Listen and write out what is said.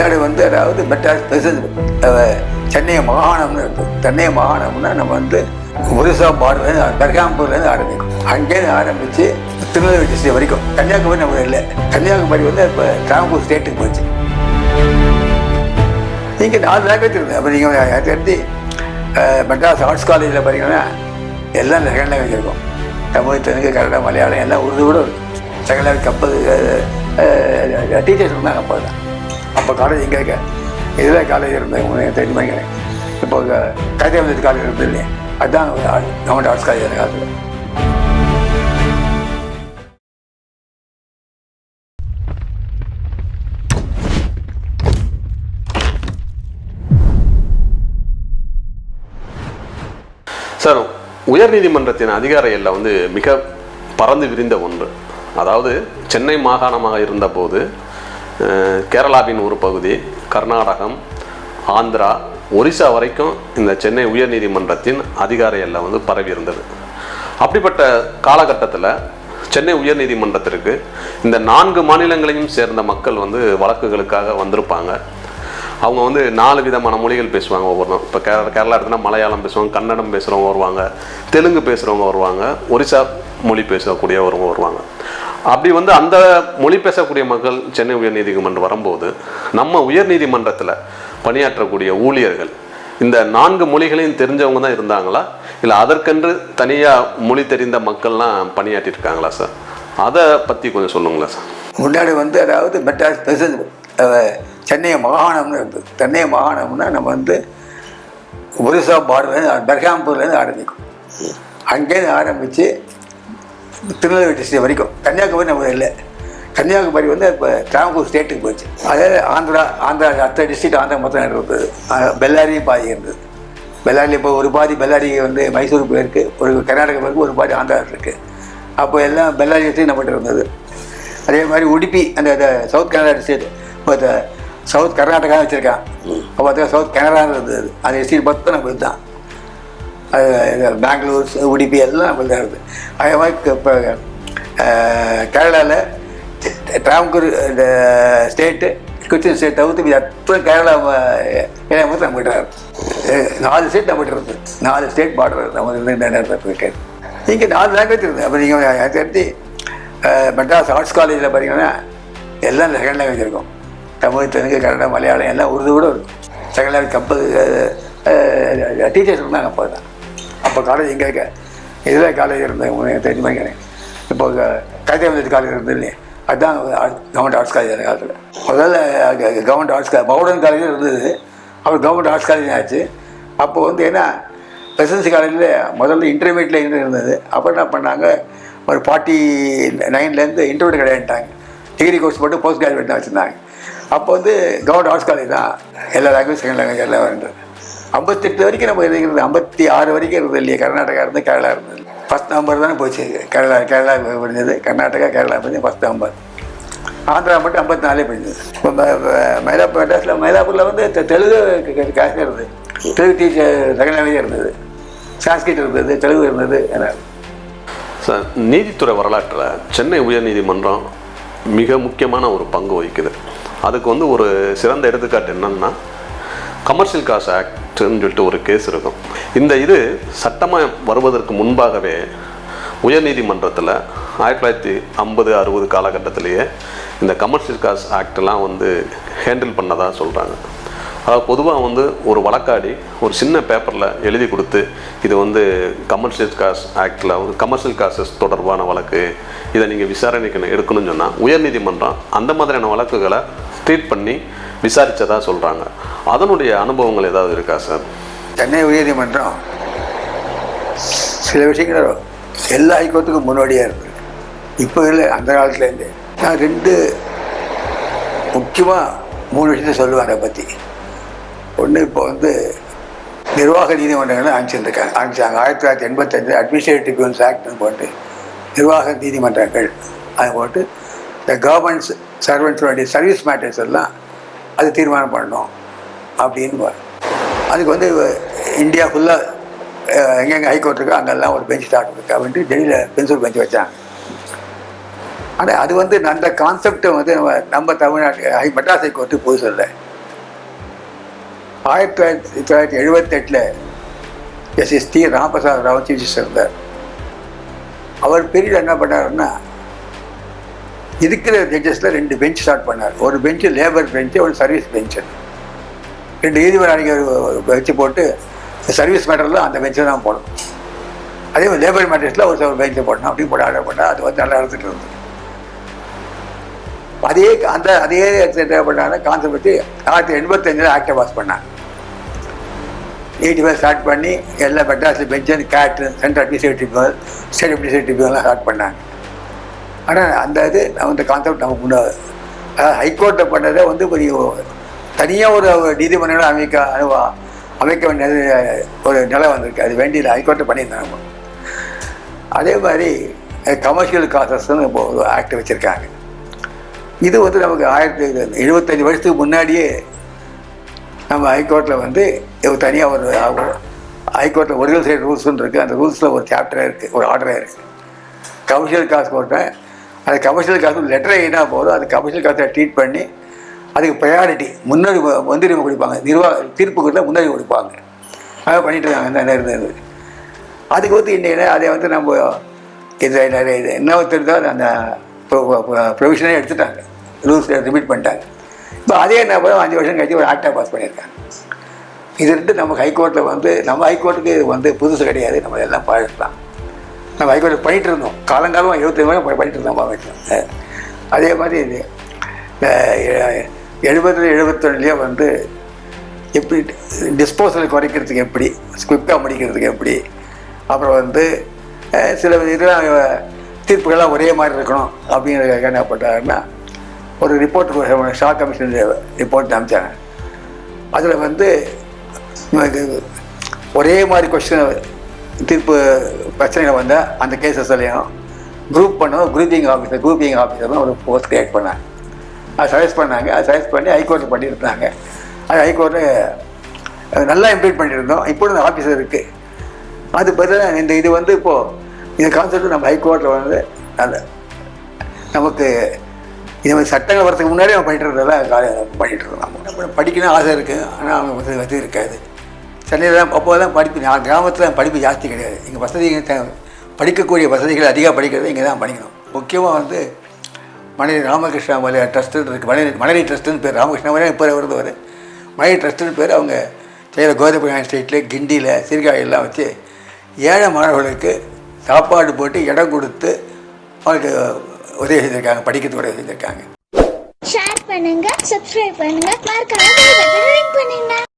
முன்னாடி வந்து அதாவது மெட்ராஸ் பெருசு சென்னை மாகாணம்னு இருக்குது சென்னை மாகாணம்னா நம்ம வந்து ஒரிசா பார்டர்லேருந்து பெர்காம்பூர்லேருந்து ஆரம்பிக்கும் அங்கேருந்து ஆரம்பித்து திருநெல்வேலி டிஸ்ட்ரிக் வரைக்கும் கன்னியாகுமரி நம்ம இல்லை கன்னியாகுமரி வந்து இப்போ டிராம்பூர் ஸ்டேட்டுக்கு போச்சு இங்கே நாலு லாங்குவேஜ் இருக்குது அப்போ நீங்கள் தெரிஞ்சு மெட்ராஸ் ஆர்ட்ஸ் காலேஜில் பார்த்தீங்கன்னா எல்லாம் செகண்ட் லாங்குவேஜ் இருக்கும் தமிழ் தெலுங்கு கன்னடம் மலையாளம் எல்லாம் உருது கூட இருக்கும் செகண்ட் லாங்குவேஜ் ஐம்பது டீச்சர்ஸ் இருந்தாங்க அப்போ தான் அப்போ காலேஜ் இங்கே இருக்க இதில் காலேஜ் இருந்தேன் உங்களுக்கு தெரியுமா இப்போ கதிரமதி காலேஜ் இருந்தது இல்லையா அதுதான் கவர்மெண்ட் ஆர்ட்ஸ் காலேஜ் அந்த காலத்தில் சார் உயர்நீதிமன்றத்தின் அதிகார எல்லை வந்து மிக பறந்து விரிந்த ஒன்று. அதாவது சென்னை மாகாணமாக இருந்தபோது கேரளாவின் ஒரு பகுதி கர்நாடகம் ஆந்திரா ஒரிசா வரைக்கும் இந்த சென்னை உயர்நீதிமன்றத்தின் அதிகார எல்லாம் வந்து பரவி இருந்தது. அப்படிப்பட்ட காலகட்டத்தில் சென்னை உயர்நீதிமன்றத்திற்கு இந்த நான்கு மாநிலங்களையும் சேர்ந்த மக்கள் வந்து வழக்குகளுக்காக வந்திருப்பாங்க. அவங்க வந்து நாலு விதமான மொழிகள் பேசுவாங்க ஒவ்வொருத்தரும். இப்போ கேரளா கேரளா எடுத்துனா மலையாளம் பேசுவாங்க கன்னடம் பேசுகிறவங்க வருவாங்க தெலுங்கு பேசுகிறவங்க வருவாங்க ஒரிசா மொழி பேசக்கூடியவங்க வருவாங்க. அப்படி வந்து அந்த மொழி பேசக்கூடிய மக்கள் சென்னை உயர்நீதிமன்றம் வரும்போது நம்ம உயர்நீதிமன்றத்தில் பணியாற்றக்கூடிய ஊழியர்கள் இந்த நான்கு மொழிகளையும் தெரிஞ்சவங்க தான் இருந்தாங்களா? இல்லை அதற்கென்று தனியாக மொழி தெரிந்த மக்கள்லாம் பணியாற்றிருக்காங்களா சார்? அதை பற்றி கொஞ்சம் சொல்லுங்களேன் சார். முன்னாடி வந்து அதாவது மெட்ராஸ் ஸ்பெஷல் சென்னை மாகாணம்னு இருந்தது சென்னை மாகாணம்னா நம்ம வந்து ஒரிசா பார்டர்லேருந்து பெர்காம்பூர்லேருந்து ஆரம்பிக்கும். அங்கேருந்து ஆரம்பித்து திருநெல்வேலி டிஸ்ட்ரிக் வரைக்கும். கன்னியாகுமரி நம்ம இல்லை. கன்னியாகுமரி வந்து இப்போ டிராம்பூர் ஸ்டேட்டுக்கு போச்சு. அதே ஆந்திரா ஆந்திரா அத்தனை டிஸ்ட்ரிக்ட் ஆந்திரா மொத்தம் இருந்தது பெல்லாரி பெல்லாரியும் பாதி இருந்தது பெல்லாரி இப்போ ஒரு பாதி பெல்லாரி வந்து மைசூர் போயிருக்கு ஒரு கர்நாடகா போயிருக்கு ஒரு பாதி ஆந்திரா இருக்குது அப்போ எல்லாம் பெல்லாரி டிஸ்ட்ரிக் நம்மகிட்ட இருந்தது. அதே மாதிரி உடுப்பி அந்த சவுத் கனடா டிஸ்ட்ரிக்ட் இப்போ சவுத் கர்நாடகா வச்சுருக்கான். அப்போ பார்த்தா சவுத் கனடா இருந்தது அந்த டிஸ்ட்ரிக்ட் மொத்தம் நம்ம இதுதான். பெங்களூர் உடுப்பி எல்லாம் நம்மள்தான் இருக்குது அதே மாதிரி இப்போ கேரளாவில் டிராம்கூர் இந்த ஸ்டேட்டு கொச்சின் ஸ்டேட் தவிர்த்து இது அத்தனை கேரளா ஏரியா மொத்தம் நம்மகிட்ட நாலு ஸ்டேட் நம்மகிட்ட இருந்து நாலு ஸ்டேட் பார்டர் நம்ம இருக்கு இங்கே நாலு லாங்குவேஜ் இருக்குது அப்போ நீங்கள் தெரிஞ்சு மெட்ராஸ் ஆர்ட்ஸ் காலேஜில் பார்த்தீங்கன்னா எல்லாம் செகண்ட் லாங்குவேஜ் இருக்கும் தமிழ் தெலுங்கு கன்னடம் மலையாளம் எல்லாம் உருது கூட இருக்கும் செகண்ட் லாங்குவேஜ் ஐம்பது டீச்சர்ஸ் இருந்தாங்க அப்போ தான் அப்போ காலேஜ் இங்கே இருக்க இதில் காலேஜ் இருந்தேன் உங்களுக்கு தெரியுமா நினைக்கிறேன் இப்போ கதிரமதி காலேஜ் இருந்தது அதுதான் கவர்மெண்ட் ஆர்ட்ஸ் காலேஜ் அந்த காலத்தில். முதல்ல கவர்மெண்ட் ஆர்ட்ஸ் காலேஜ் மவுடன் காலேஜ் இருந்தது. அப்புறம் கவர்மெண்ட் ஆர்ட்ஸ் காலேஜ் ஆச்சு. அப்போ வந்து என்ன பிரசிடென்சி காலேஜில் முதல்ல இன்டர்மீடியட்டில் இருந்தது. அப்புறம் என்ன பண்ணாங்க? ஒரு ஃபார்ட்டி நைன்லேருந்து இன்டர்மீடியட் கிடையாண்டாங்க டிகிரி கோர்ஸ் போட்டு போஸ்ட் கிராஜுவேட் தான் வச்சுருந்தாங்க. அப்போ வந்து கவர்மெண்ட் ஆர்ட்ஸ் காலேஜ் தான் எல்லா லாங்குவேஜ் செகண்ட் லாங்குவேஜ் எல்லாம் இருந்தது. ஐம்பத்தெட்டு வரைக்கும் நம்ம இருந்தது ஐம்பத்தி ஆறு வரைக்கும் இருந்தது இல்லையா? கர்நாடகா இருந்து கேரளா இருந்தது ஃபஸ்ட் நம்பர் தானே போச்சு. கேரளா கேரளா பிரிஞ்சது. கர்நாடகா கேரளா முடிஞ்சு ஃபஸ்ட் நம்பர் ஆந்திரா மட்டும் ஐம்பத்தி நாலே முடிஞ்சது இப்போ மயிலாப்பூர் மெட்ராஸில் மயிலாப்பூரில் வந்து தெலுங்கு காசு இருந்தது. தெலுங்கு டீச்சர் செகண்ட் இருந்தது. சாஸ்கிரிட் இருந்தது தெலுங்கு இருந்தது சார் நீதித்துறை வரலாற்றில் சென்னை உயர்நீதிமன்றம் மிக முக்கியமான ஒரு பங்கு வகிக்குது. அதுக்கு வந்து ஒரு சிறந்த எடுத்துக்காட்டு என்னன்னா கமர்ஷியல் காஸ் ஆக்ட்னு சொல்லிட்டு ஒரு கேஸ் இருக்கும். இந்த இது சட்டமாக வருவதற்கு முன்பாகவே உயர்நீதிமன்றத்தில் ஆயிரத்தி தொள்ளாயிரத்தி ஐம்பது அறுபது காலகட்டத்திலேயே இந்த கமர்ஷியல் காஸ் ஆக்டெல்லாம் வந்து ஹேண்டில் பண்ணதாக சொல்கிறாங்க அதாவது பொதுவாக வந்து ஒரு வழக்காடி ஒரு சின்ன பேப்பரில் எழுதி கொடுத்து இது வந்து கமர்ஷியல் காஸ் ஆக்டில் வந்து கமர்ஷியல் காசஸ் தொடர்பான வழக்கு இதை நீங்கள் விசாரணைக்கு எடுக்கணும்னு சொன்னால் உயர்நீதிமன்றம் அந்த மாதிரியான வழக்குகளை ட்ரீட் பண்ணி விசாரித்ததாக சொல்கிறாங்க அதனுடைய அனுபவங்கள் ஏதாவது இருக்கா சார்? சென்னை உயர்நீதிமன்றம் சில விஷயங்கள் எல்லா ஹைகோர்ட்டுக்கும் முன்னோடியாக இருந்தது இப்போ இல்லை அந்த காலத்துலேருந்து நான் ரெண்டு முக்கியமாக மூணு விஷயத்த சொல்லுவேன் அதை பற்றி ஒன்று இப்போ வந்து நிர்வாக நீதிமன்றங்களை ஆரம்பிச்சிருக்காங்க ஆரம்பிச்சாங்க ஆயிரத்தி தொள்ளாயிரத்தி எண்பத்தஞ்சு அட்மினிஸ்ட்ரேட்டிவ் ட்ரிபியூனல்ஸ் ஆக்ட்னு போட்டு நிர்வாக நீதிமன்றங்கள் அது போட்டு த கவர்மெண்ட்ஸ் சர்வெண்ட்ஸுடைய சர்வீஸ் மேட்டர்ஸ் எல்லாம் அது தீர்மானம் பண்ணணும் அப்படின்னு அதுக்கு வந்து இந்தியா ஃபுல்லாக எங்கெங்கே ஹைகோர்ட் இருக்கோ அங்கெல்லாம் ஒரு பெஞ்ச் ஸ்டார்ட் இருக்கு அப்படின்ட்டு டெல்லியில் பென்சில் பெஞ்ச் வச்சாங்க. ஆனால் அது வந்து அந்த கான்செப்டை வந்து நம்ம நம்ம தமிழ்நாட்டு ஹை மெட்ராஸ் ஹைகோர்ட்டு போய் சொல்லலை. ஆயிரத்தி தொள்ளாயிரத்தி தொள்ளாயிரத்தி எழுபத்தெட்டில் S S T Ramaprasad Rao chief justice இருந்தார். அவர் பீரியட் என்ன பண்ணாருன்னா இருக்கிற ஜட்ஜஸில் ரெண்டு பெஞ்ச் ஸ்டார்ட் பண்ணார். ஒரு பெஞ்சு லேபர் பெஞ்சு ஒரு சர்வீஸ் பெஞ்சு ரெண்டு நீதிபதி அணிகள் வச்சு போட்டு சர்வீஸ் மேட்டரில் அந்த பெஞ்சை தான் போடணும். அதே மாதிரி லேபர் மேட்டர்ஸில் ஒரு சில பெஞ்சை போடணும். அப்படி போட ஆர்டர் பண்ணால் அது வந்து நல்லா நடந்துட்டு இருந்தது. அதே அந்த அதே என்ன பண்ணாங்க கான்செப்ட் வச்சு ஆயிரத்தி எண்பத்தஞ்சில் ஆக்டை பாஸ் பண்ணாங்க எயிட்டி ஃபைவ் ஸ்டார்ட் பண்ணி எல்லா மெட்ராஸில் பெஞ்சு கேட்டு central administrative tribunal state administrative ட்ரிபியூனல்லாம் start பண்ணாங்க ஆனால் அந்த இது அந்த கான்செப்ட் நமக்கு உண்டாது அதாவது ஹைகோர்ட்டை பண்ணதை வந்து கொஞ்சம் தனியாக ஒரு நீதிமன்றங்களை அமைக்க அனுவா அமைக்க வேண்டிய ஒரு நிலை வந்திருக்கு. அது வேண்டியது ஹைகோர்ட்டை பண்ணியிருந்தாங்க அதே மாதிரி கமர்ஷியல் காசஸ்ன்னு இப்போ ஒரு ஆக்ட் வச்சுருக்காங்க. இது வந்து நமக்கு ஆயிரத்தி எழுபத்தஞ்சி வருஷத்துக்கு முன்னாடியே நம்ம ஹைகோர்ட்டில் வந்து தனியாக ஒரு ஹைகோர்ட்டில் ஒரிஜினல் சைடு ரூல்ஸ்னு இருக்குது அந்த ரூல்ஸில் ஒரு சாப்டராக இருக்குது ஒரு ஆர்டராக இருக்குது கமர்ஷியல் காசு போட்டேன் அது கமர்ஷியல் காசு லெட்டர் என்ன போதும். அது கமர்ஷியல் காசை ட்ரீட் பண்ணி அதுக்கு ப்ரையாரிட்டி முன்னுரிமை முன்னுரிமை கொடுப்பாங்க. நிர்வாக தீர்ப்புக்கிட்ட முன்னுரிமை கொடுப்பாங்க. அதை பண்ணிட்டு இருக்காங்க. இந்த இருந்தது அதுக்கு வந்து இன்னைக்கு அதை வந்து நம்ம இது என்ன இது அந்த ப்ரொவிஷனே எடுத்துட்டாங்க. ரூல்ஸ் ரிமீட் பண்ணிட்டாங்க. இப்போ அதே என்ன பண்ண அஞ்சு வருஷம் கழிச்சு ஒரு ஆக்டாக பாஸ் பண்ணியிருக்காங்க. இது இருந்து நம்ம ஹைகோர்ட்டில் வந்து நம்ம ஹைகோர்ட்டுக்கு இது வந்து புதுசு கிடையாது. நம்ம எல்லாம் பழகலாம் நான் ஹைகோர்ட்டில் பண்ணிட்டு இருந்தோம். காலங்காலமாக இருபத்தி வரை பண்ணிட்டு இருந்தோம் வீட்டில் அதே மாதிரி இது எழுபது எழுபத்தொன்னுலேயே வந்து எப்படி டிஸ்போசல் குறைக்கிறதுக்கு எப்படி குயிக்காக முடிக்கிறதுக்கு எப்படி அப்புறம் வந்து சில இதெல்லாம் தீர்ப்புகள்லாம் ஒரே மாதிரி இருக்கணும் அப்படிங்கிறதுக்காக என்ன பண்ணாருன்னா ஒரு ரிப்போர்ட் ஷா கமிஷன் ரிப்போர்ட் அனுப்பிச்சாங்க. அதில் வந்து ஒரே மாதிரி கொஸ்டின் தீர்ப்பு பிரச்சனைகள் வந்தால் அந்த கேசஸ்லையும் குரூப் பண்ணோம் குரூப்பிங் ஆஃபீஸர் குரூப்பிங் ஆஃபீஸர்னு ஒரு போஸ்ட் கிரியேட் பண்ணாங்க அதை சஜஸ்ட் பண்ணாங்க. அதை சஜஸ்ட் பண்ணி ஹைகோர்ட்டில் பண்ணியிருந்தாங்க. அது ஹைகோர்ட்டு நல்லா இம்ப்ளீட் பண்ணியிருந்தோம். இப்போ இந்த ஆஃபீஸர் இருக்குது அது பதிலாக இந்த இது வந்து இப்போது இந்த கான்செப்ட் நம்ம ஹைகோர்ட்டில் வந்து அந்த நமக்கு இது மாதிரி சட்டங்கள் வரதுக்கு முன்னாடியே நம்ம பண்ணிட்டு இருந்ததெல்லாம் காலையில் பண்ணிட்டு இருந்தோம். நம்ம நம்ம படிக்கணும் ஆசை இருக்குது ஆனால் அவங்க வந்து வசதி இருக்காது. சென்னையில் தான் அப்போ தான் படிப்பு நான் கிராமத்தில் படிப்பு ஜாஸ்தி கிடையாது. இங்கே வசதி படிக்கக்கூடிய வசதிகள் அதிகம் படிக்கிறது இங்கே தான் படிக்கணும் முக்கியமாக வந்து மணலி ராமகிருஷ்ணா மலை ட்ரஸ்ட்டு இருக்குது மணலி மணலி ட்ரஸ்ட்டுன்னு பேர். ராமகிருஷ்ணா மலை இப்போ வருது ஒரு ட்ரஸ்ட்டுன்னு பேர் அவங்க செய்கிற கோதபுரம் ஸ்ட்ரீட்டில் கிண்டியில் சீர்காழியெல்லாம் வச்சு ஏழை மாணவர்களுக்கு சாப்பாடு போட்டு இடம் கொடுத்து அவங்களுக்கு உதவி செஞ்சுருக்காங்க. படிக்கிறதுக்கு உதவி செஞ்சுருக்காங்க. ஷேர் பண்ணுங்க சப்ஸ்கிரைப் பண்ணுங்க. மறக்காம